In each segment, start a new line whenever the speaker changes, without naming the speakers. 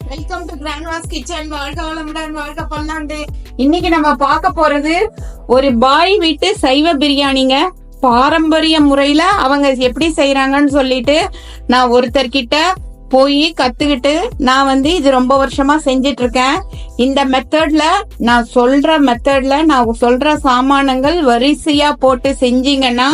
Welcome to கிராண்ட்வாஸ் kitchen வாழ்க வளமுடன் வாழ்க பல்லாண்டு. இன்னைக்கு நம்ம பார்க்க போறது ஒரு பாய் வீட்டு சைவ பிரியாணிங்க. பாரம்பரிய முறையில அவங்க எப்படி செய்யறாங்கன்னு சொல்லிட்டு நான் ஒருத்தர்கிட்ட போய் கத்துக்கிட்டு நான் வந்து இது ரொம்ப வருஷமா செஞ்சிட்டு இருக்கேன் இந்த மெத்தட்ல நான் சொல்ற மெத்தட்ல நான் சொல்ற சாமானங்கள் வரிசையா போட்டு செஞ்சீங்கன்னா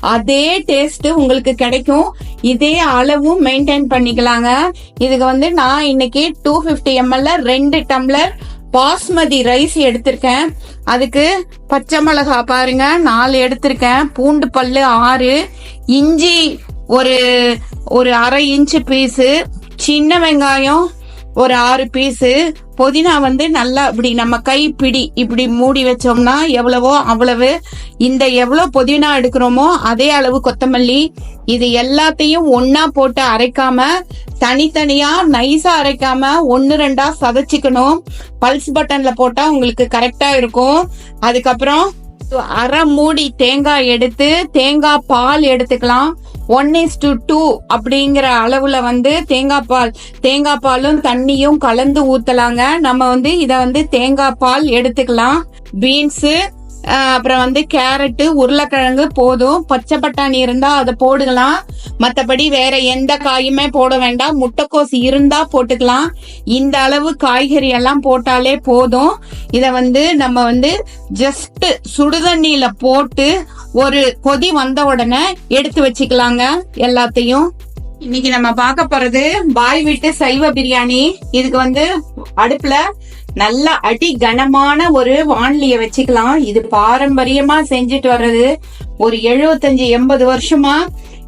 அதே டேஸ்ட் உங்களுக்கு கிடைக்கும். இதே அளவும் மெயின்டைன் பண்ணிக்கலாங்க. இதுக்கு வந்து நான் இன்னைக்கு டூ பிப்டி எம்எல்ல ரெண்டு டம்ளர் பாஸ்மதி ரைஸ் எடுத்திருக்கேன். அதுக்கு பச்சை மிளகா பாருங்க நாலு எடுத்திருக்கேன். பூண்டு பல்லு ஆறு இஞ்சி ஒரு ஒரு அரை இன்ச்சு பீஸு சின்ன வெங்காயம் ஒரு ஆறு பீஸு. புதினா வந்து நல்லா இப்படி நம்ம கை பிடி இப்படி மூடி வச்சோம்னா எவ்வளவோ அவ்வளவு. இந்த எவ்வளவு புதினா எடுக்கிறோமோ அதே அளவு கொத்தமல்லி. இது எல்லாத்தையும் ஒன்னா போட்டு அரைக்காம தனித்தனியா நைஸா அரைக்காம ஒன்னு ரெண்டா சதைச்சிக்கணும். பல்ஸ் பட்டன்ல போட்டா உங்களுக்கு கரெக்டா இருக்கும். அதுக்கப்புறம் அரை மூடி தேங்காய் எடுத்து தேங்காய் பால் எடுத்துக்கலாம். ஒன் இஸ் டு டூ அப்படிங்கிற அளவுல வந்து தேங்காய் பால் தேங்காய் பாலும் தண்ணியும் கலந்து ஊத்தலாங்க. நம்ம வந்து இத வந்து தேங்காய் பால் எடுத்துக்கலாம். பீன்ஸு அப்புறம் வந்து கேரட்டு உருளைக்கிழங்கு போதும். பச்சை பட்டாணி இருந்தா அதை போடுக்கலாம். மற்றபடி வேற எந்த காயுமே போட வேண்டாம். முட்டைக்கோஸ் இருந்தா போட்டுக்கலாம். இந்த அளவு காய்கறி எல்லாம் போட்டாலே போதும். இதை வந்து நம்ம வந்து ஜஸ்ட் சுடுதண்ணியில போட்டு ஒரு கொதி வந்த உடனே எடுத்து வச்சுக்கலாங்க எல்லாத்தையும். இன்னைக்கு நம்ம பார்க்க போறது பாய் வீட்டு சைவ பிரியாணி. இதுக்கு வந்து அடுப்புல நல்ல அடி கனமான ஒரு வானலிய வச்சுக்கலாம். இது பாரம்பரியமா செஞ்சுட்டு வர்றது. ஒரு எழுபத்தஞ்சு எண்பது வருஷமா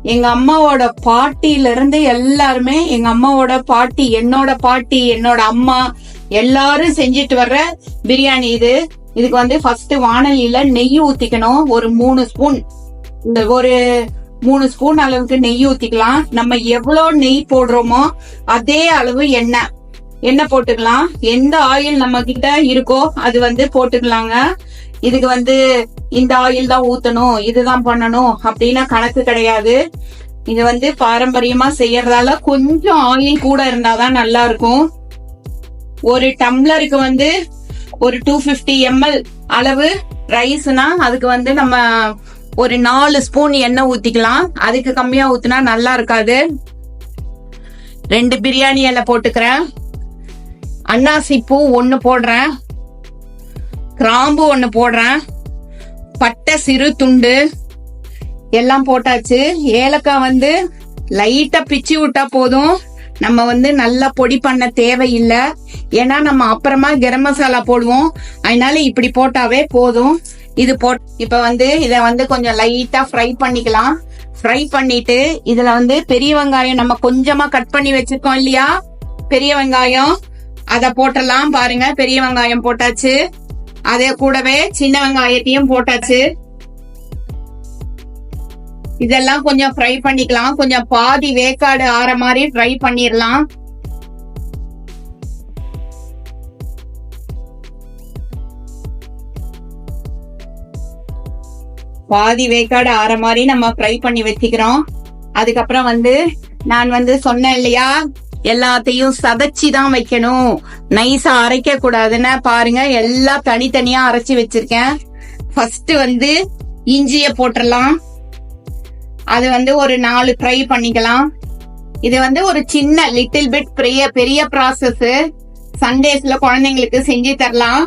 எங்க அம்மாவோட பாட்டியில இருந்து எல்லாருமே எங்க அம்மாவோட பாட்டி என்னோட பாட்டி என்னோட அம்மா எல்லாரும் செஞ்சுட்டு வர்ற பிரியாணி இது. இதுக்கு வந்து ஃபர்ஸ்ட் வானலியில நெய் ஊத்திக்கணும். ஒரு மூணு ஸ்பூன் இந்த ஒரு மூணு ஸ்பூன் அளவுக்கு நெய் ஊத்திக்கலாம். நம்ம எவ்வளவு நெய் போடுறோமோ அதே அளவு எண்ணெய். எண்ணெய் போட்டுக்கலாம். எந்த ஆயில் நம்ம கிட்ட இருக்கோ அது வந்து போட்டுக்கலாங்க. இதுக்கு வந்து இந்த ஆயில் தான் ஊத்தணும் இதுதான் பண்ணணும் அப்படின்னா கணக்கு கிடையாது. இது வந்து பாரம்பரியமா செய்யறதால கொஞ்சம் ஆயில் கூட இருந்தாதான் நல்லா இருக்கும் ஒரு டம்ளருக்கு வந்து ஒரு டூ பிப்டி எம்எல் அளவு ரைஸ்னா அதுக்கு வந்து நம்ம ஒரு நாலு ஸ்பூன் எண்ணெய் ஊத்திக்கலாம். அதுக்கு கம்மியா ஊத்துனா நல்லா இருக்காது. ரெண்டு பிரியாணி இலை போட்டுக்கிறேன். அன்னாசி பூ ஒன்று போடுறேன். கிராம்பு ஒன்று போடுறேன். பட்டை சிறு துண்டு எல்லாம் போட்டாச்சு. ஏலக்காய் வந்து லைட்டாக பிச்சு விட்டா போதும். நம்ம வந்து நல்லா பொடி பண்ண தேவையில்லை. ஏன்னா நம்ம அப்புறமா கரம் மசாலா போடுவோம். அதனால இப்படி போட்டாவே போதும். இது போட் இப்ப வந்து இத வந்து கொஞ்சம் லைட்டா ஃப்ரை பண்ணிக்கலாம். ஃப்ரை பண்ணிட்டு இதுல வந்து பெரிய வெங்காயம் நம்ம கொஞ்சமா கட் பண்ணி வச்சிருக்கோம் இல்லையா? பெரிய வெங்காயம். அத போட்டலாம் பாருங்க. பெரிய வெங்காயம் போட்டாச்சு. அதே கூடவே சின்ன வெங்காயத்தையும் போட்டாச்சு. இதெல்லாம் கொஞ்சம் ஃப்ரை பண்ணிக்கலாம். கொஞ்சம் பாதி வேக்காடு ஆற மாதிரி ஃப்ரை பண்ணிடலாம். பாதி வேக்காடு ஆற மாதிரி நம்ம ஃப்ரை பண்ணி வச்சுக்கிறோம். அதுக்கப்புறம் வந்து நான் வந்து சொன்னேன் இல்லையா எல்லாத்தையும் சதைச்சி தான் வைக்கணும் நைஸா அரைக்க கூடாதுன்னு பாருங்க எல்லாம் தனித்தனியா அரைச்சி வச்சிருக்கேன். ஃபர்ஸ்ட் வந்து இஞ்சிய போட்டுடலாம். அது வந்து ஒரு நாலு ஃப்ரை பண்ணிக்கலாம். இது வந்து ஒரு சின்ன லிட்டில் பிட் பெரிய பெரிய ப்ராசஸ் சண்டேஸ்ல குழந்தைங்களுக்கு செஞ்சு தரலாம்.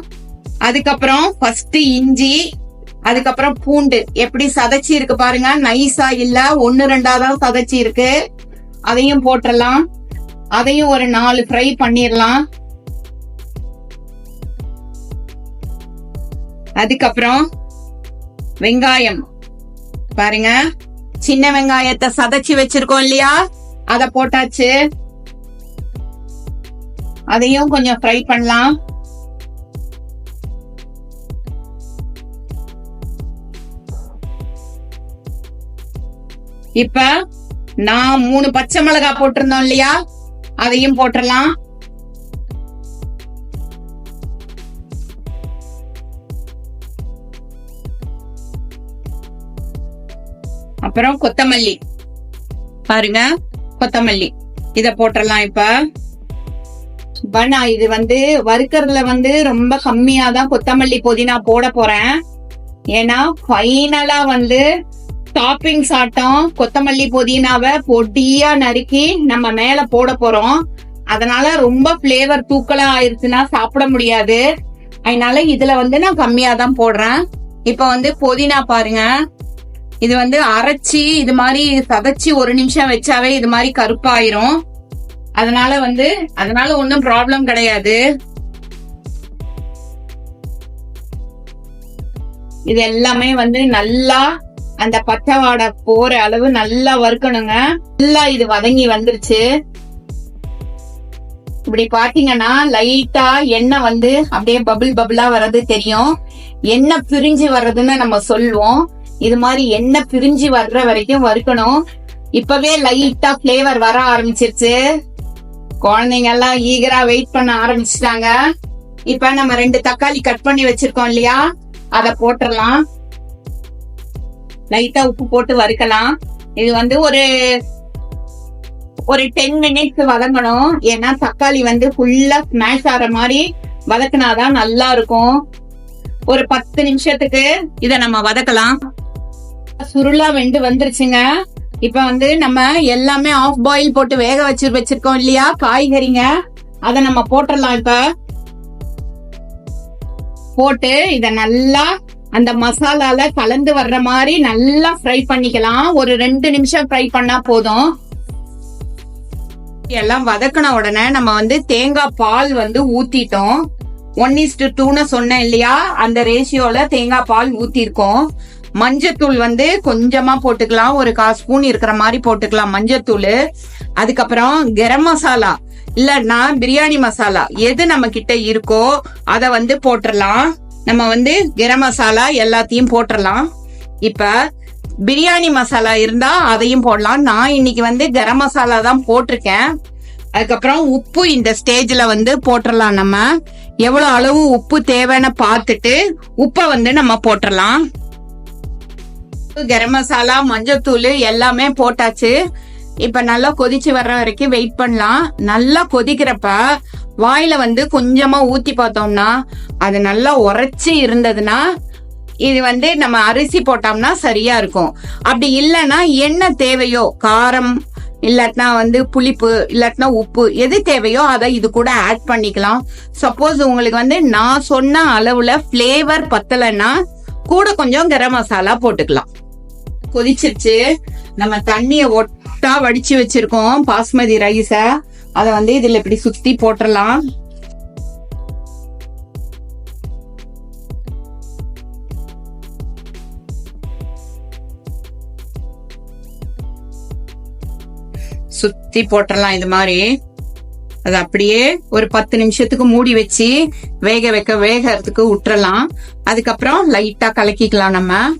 அதுக்கப்புறம் ஃபர்ஸ்ட் இஞ்சி அதுக்கப்புறம் பூண்டு. எப்படி சதைச்சி இருக்கு பாருங்க. நைஸா இல்ல. ஒன்னு ரெண்டா தான் சதைச்சி இருக்கு. அதையும் போட்டுடலாம் அதையும் ஒரு நாலு ஃப்ரை பண்ணிடலாம் அதுக்கப்புறம் வெங்காயம். பாருங்க. சின்ன வெங்காயத்தை சதைச்சு வச்சிருக்கோம் இல்லையா? அத போட்டாச்சு. அதையும் கொஞ்சம் ஃப்ரை பண்ணலாம். இப்ப நான் மூணு பச்சை மிளகா போட்டிருந்தோம் இல்லையா? அதையும் போட்டுடலாம் அப்புறம் கொத்தமல்லி. பாருங்க கொத்தமல்லி. இத போட்டுடலாம் இப்ப. பனா இது வந்து வறுக்கறதுல வந்து ரொம்ப கம்மியா தான் கொத்தமல்லி புதினா போட போறேன். ஏன்னா ஃபைனலா வந்து டாப்பிங்ஸ் ஆட்டம் கொத்தமல்லி புதினாவை பொடியா நறுக்கி நம்ம மேல போட போறோம். அதனால ரொம்ப பிளேவர் தூக்கலா ஆயிருச்சுன்னா சாப்பிட முடியாது. அதனால இதுல வந்து நான் கம்மியா தான் போடுறேன். இப்ப வந்து புதினா பாருங்க. இது வந்து அரைச்சி இது மாதிரி சதைச்சி ஒரு நிமிஷம் வச்சாவே இது மாதிரி கருப்பாயிரும். அதனால வந்து அதனால ஒன்றும் ப்ராப்ளம் கிடையாது. இது எல்லாமே வந்து நல்லா அந்த பச்சை வாடை போற அளவு நல்லா வறுக்கணுங்க. நல்லா இது வதங்கி வந்துருச்சு. இப்படி பாத்தீங்கன்னா லைட்டா எண்ணெய் வந்து அப்படியே பபிள் பபிளா வர்றது தெரியும். எண்ணெய் பிரிஞ்சு வர்றதுன்னு நம்ம சொல்லுவோம். இது மாதிரி எண்ணெய் பிரிஞ்சு வர்ற வரைக்கும் வறுக்கணும். இப்பவே லைட்டா பிளேவர் வர ஆரம்பிச்சிருச்சு. குழந்தைங்க எல்லாம் ஈகரா வெயிட் பண்ண ஆரம்பிச்சிட்டாங்க. இப்ப நம்ம ரெண்டு தக்காளி கட் பண்ணி வச்சிருக்கோம் இல்லையா? அத போட்டுடலாம். லைட்டா உப்பு போட்டு வறுக்கலாம். இது வந்து ஒரு ஒரு டென் மினிட்ஸ் வதங்கணும். ஏன்னா தக்காளி வந்து ஃபுல்லா ஸ்மாஷ் ஆகிற மாதிரி வதக்கினாதான் நல்லா இருக்கும் ஒரு பத்து நிமிஷத்துக்கு இத நம்ம வதக்கலாம். சுருளா வெண்டு வந்துருச்சுங்க. இப்ப வந்து நம்ம எல்லாமே ஆஃப் பாயில் போட்டு வேக வச்சு வச்சிருக்கோம் இல்லையா? காய்கறிங்க. அத நம்ம போட்டுடலாம் இப்ப. போட்டு இத நல்லா அந்த மசாலால கலந்து வர்ற மாதிரி நல்லா ஃப்ரை பண்ணிக்கலாம். ஒரு ரெண்டு நிமிஷம் ஃப்ரை பண்ணா போதும். எல்லாம் வதக்கின உடனே நம்ம வந்து தேங்காய் பால் வந்து ஊத்திட்டோம். ஒன் இஸ்டு டூன்னு சொன்னேன் இல்லையா? அந்த ரேஷியோல தேங்காய் பால் ஊத்திருக்கோம். மஞ்சத்தூள் வந்து கொஞ்சமா போட்டுக்கலாம். ஒரு கால் ஸ்பூன் இருக்கிற மாதிரி போட்டுக்கலாம் மஞ்சத்தூள். அதுக்கப்புறம் கரம் மசாலா. இல்லைன்னா பிரியாணி மசாலா. எது நம்ம கிட்ட இருக்கோ அதை வந்து போட்டுடலாம் நம்ம வந்து கரம் மசாலா எல்லாத்தையும் போட்டுடலாம் இப்போ பிரியாணி மசாலா இருந்தால் அதையும் போடலாம். நான் இன்னைக்கு வந்து கரம் மசாலா தான் போட்டிருக்கேன். அதுக்கப்புறம் உப்பு இந்த ஸ்டேஜில் வந்து போட்டுடலாம் நம்ம. எவ்வளோ அளவு உப்பு தேவைன்னு பார்த்துட்டு உப்பை வந்து நம்ம போட்டுடலாம் கரம் மசாலா மஞ்சத்தூள் எல்லாமே போட்டாச்சு. இப்போ நல்லா கொதிச்சு வர்ற வரைக்கும் வெயிட் பண்ணலாம். நல்லா கொதிக்கிறப்ப வாயில வந்து கொஞ்சமா ஊத்தி பார்த்தோம்னா அது நல்லா உரைச்சி இருந்ததுன்னா இது வந்து நம்ம அரிசி போட்டோம்னா சரியா இருக்கும். அப்படி இல்லைன்னா என்ன தேவையோ காரம் இல்லாட்டினா வந்து புளிப்பு இல்லாட்டினா உப்பு எது தேவையோ அதை இது கூட ஆட் பண்ணிக்கலாம். சப்போஸ் உங்களுக்கு வந்து நான் சொன்ன அளவுல ஃப்ளேவர் பத்தலைன்னா கூட கொஞ்சம் கரம் மசாலா போட்டுக்கலாம். கொதிச்சிருச்சு. நம்ம தண்ணிய ஒட்டா வடிச்சு வச்சிருக்கோம் பாஸ்மதி ரைஸை அதை வந்து இதில் இப்படி சுத்தி போட்டுறலாம். சுத்தி போட்டுறலாம் இது மாதிரி. அது அப்படியே ஒரு பத்து நிமிஷத்துக்கு மூடி வச்சு வேக வைக்க வேகறதுக்கு விட்டுறலாம். அதுக்கப்புறம் லைட்டா கலக்கிக்கலாம் நம்ம.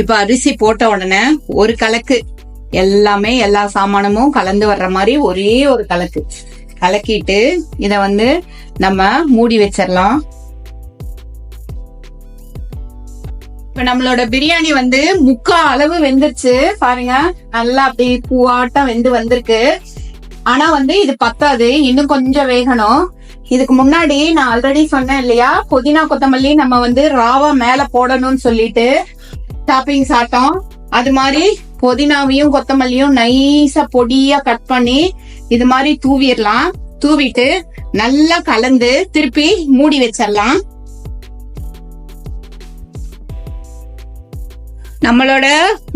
இப்ப அரிசி போட்ட உடனே ஒரு கலக்கு. எல்லாமே எல்லா சாமானமும் கலந்து வர்ற மாதிரி ஒரே ஒரு கலக்கு. கலக்கிட்டு இத வந்து நம்ம மூடி வச்சிடலாம் இப்ப நம்மளோட பிரியாணி வந்து முக்கா அளவு வெந்துருச்சு. பாருங்க நல்லா அப்படி பூவாட்டம் வெந்து வந்திருக்கு. ஆனா வந்து இது பத்தாது இன்னும் கொஞ்சம் வேகணும். இதுக்கு முன்னாடி நான் ஆல்ரெடி சொன்னேன் இல்லையா புதினா கொத்தமல்லி நம்ம வந்து ராவா மேல போடணும்னு சொல்லிட்டு டாப்பிங்ஸ் ஆட்டம் அது மாதிரி புதினாவையும் கொத்தமல்லியும் நைஸா பொடியா கட் பண்ணி இது மாதிரி தூவிடலாம். தூவிட்டு நல்லா கலந்து திருப்பி மூடி வச்சிடலாம். நம்மளோட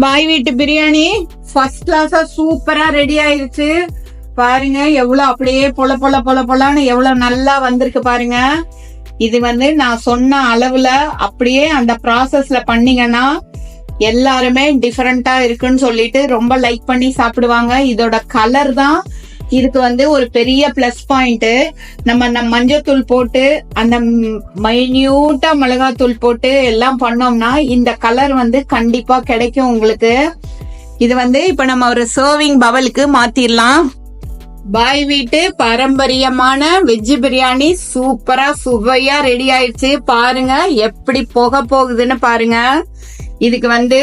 பாய் வீட்டு பிரியாணி ஃபர்ஸ்ட் கிளாஸா சூப்பரா ரெடி ஆயிருச்சு. பாருங்க எவ்வளவு அப்படியே பொல பொல பொல பொலன்னு எவ்வளவு நல்லா வந்திருக்கு பாருங்க. இது வந்து நான் சொன்ன அளவுல அப்படியே அந்த ப்ராசஸ்ல பண்ணீங்கன்னா எல்லாருமே டிஃபரெண்டா இருக்குன்னு சொல்லிட்டு ரொம்ப லைக் பண்ணி சாப்பிடுவாங்க. இதோட கலர் தான் இதுக்கு வந்து ஒரு பெரிய பிளஸ் பாயிண்ட் நம்ம நம்ம மஞ்சத்தூள் போட்டு அந்த மைன்யூட்டா மிளகாத்தூள் போட்டு எல்லாம் பண்ணோம்னா இந்த கலர் வந்து கண்டிப்பா கிடைக்கும் உங்களுக்கு. இது வந்து இப்ப நம்ம ஒரு சர்விங் பவலுக்கு மாத்திரலாம். பாய் வீட்டு பாரம்பரியமான வெஜ் பிரியாணி சூப்பரா சுவையா ரெடி ஆயிடுச்சு. பாருங்க எப்படி போக போகுதுன்னு பாருங்க. இதுக்கு வந்து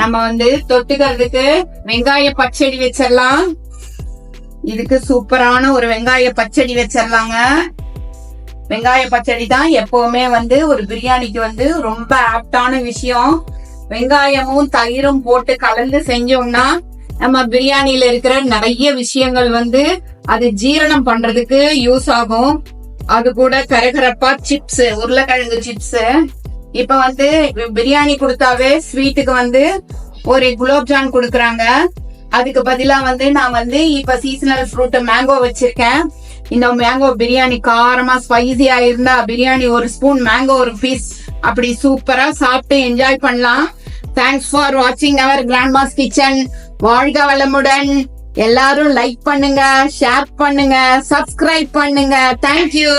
நம்ம வந்து தொட்டுக்கிறதுக்கு வெங்காய பச்சடி வச்சிடலாம். இதுக்கு சூப்பரான ஒரு வெங்காய பச்சடி வச்சிடலாங்க. வெங்காய பச்சடி தான் எப்பவுமே வந்து ஒரு பிரியாணிக்கு வந்து ரொம்ப ஆப்டான விஷயம். வெங்காயமும் தயிரும் போட்டு கலந்து செஞ்சோம்னா நம்ம பிரியாணியில இருக்கிற நிறைய விஷயங்கள் வந்து அது ஜீரணம் பண்றதுக்கு யூஸ் ஆகும். அது கூட கரகரப்பா சிப்ஸ் உருளைக்கிழங்கு சிப்ஸ் இப்ப வந்து பிரியாணி கொடுத்தாவே ஸ்வீட்டுக்கு வந்து ஒரு குலோப்ஜான் கொடுக்குறாங்க. அதுக்கு பதிலா வந்து நான் வந்து இப்ப சீசனல் ஃப்ரூட் மேங்கோ வச்சிருக்கேன். இந்த மேங்கோ பிரியாணி காரமா ஸ்பைசியா இருந்தா பிரியாணி ஒரு ஸ்பூன் மேங்கோ ஒரு பீஸ் அப்படி சூப்பரா சாப்பிட்டு என்ஜாய் பண்ணலாம். தேங்க்ஸ் ஃபார் வாட்சிங் அவர் கிராண்ட்மாஸ் கிச்சன் வாழ்க வளமுடன். எல்லாரும் லைக் பண்ணுங்க ஷேர் பண்ணுங்க சப்ஸ்கிரைப் பண்ணுங்க. தேங்க்யூ